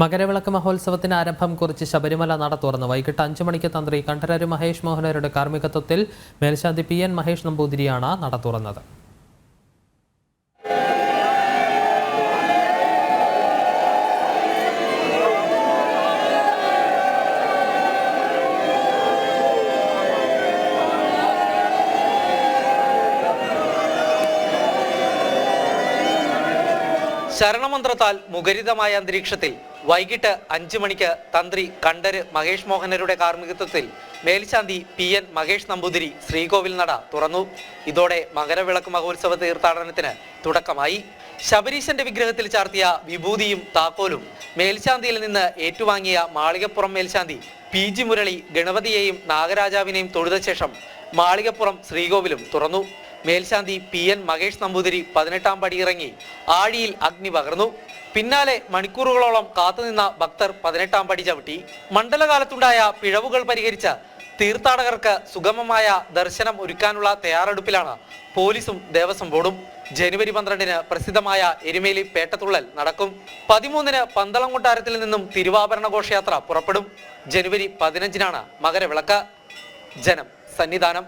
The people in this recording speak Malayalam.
മകരവിളക്ക് മഹോത്സവത്തിന് ആരംഭം കുറിച്ച് ശബരിമല നട തുറന്നു. വൈകിട്ട് അഞ്ചു മണിക്ക് തന്ത്രി കണ്ഠരര് മഹേഷ് മോഹനരുടെ കാർമ്മികത്വത്തിൽ മേൽശാന്തി പി എൻ മഹേഷ് നമ്പൂതിരിയാണ് നട തുറന്നത്. ശരണമന്ത്രത്താൽ മുഖരിതമായ അന്തരീക്ഷത്തിൽ വൈകിട്ട് അഞ്ചു മണിക്ക് തന്ത്രി കണ്ടര് മഹേഷ് മോഹനരുടെ കാർമ്മികത്വത്തിൽ മേൽശാന്തി പി എൻ മഹേഷ് നമ്പൂതിരി ശ്രീകോവിൽ നട തുറന്നു. ഇതോടെ മകരവിളക്ക് മഹോത്സവ തീർത്ഥാടനത്തിന് തുടക്കമായി. ശബരീശന്റെ വിഗ്രഹത്തിൽ ചാർത്തിയ വിഭൂതിയും താക്കോലും മേൽശാന്തിയിൽ നിന്ന് ഏറ്റുവാങ്ങിയ മാളികപ്പുറം മേൽശാന്തി പി ജി മുരളി ഗണപതിയെയും നാഗരാജാവിനെയും തൊഴുത ശേഷം മാളികപ്പുറം ശ്രീകോവിലും തുറന്നു. മേൽശാന്തി പി എൻ മഹേഷ് നമ്പൂതിരി പതിനെട്ടാം പടി ഇറങ്ങി ആഴിയിൽ അഗ്നി പകർന്നു. പിന്നാലെ മണിക്കൂറുകളോളം കാത്തുനിന്ന ഭക്തർ പതിനെട്ടാം പടി ചവിട്ടി. മണ്ഡലകാലത്തുണ്ടായ പിഴവുകൾ പരിഹരിച്ച തീർത്ഥാടകർക്ക് സുഗമമായ ദർശനം ഒരുക്കാനുള്ള തയ്യാറെടുപ്പിലാണ് പോലീസും ദേവസ്വം ബോർഡും. ജനുവരി പന്ത്രണ്ടിന് പ്രസിദ്ധമായ എരുമേലി പേട്ടത്തുള്ളൽ നടക്കും. പതിമൂന്നിന് പന്തളം കൊട്ടാരത്തിൽ നിന്നും തിരുവാഭരണ ഘോഷയാത്ര പുറപ്പെടും. ജനുവരി പതിനഞ്ചിനാണ് മകരവിളക്ക്. ജനം സന്നിധാനം.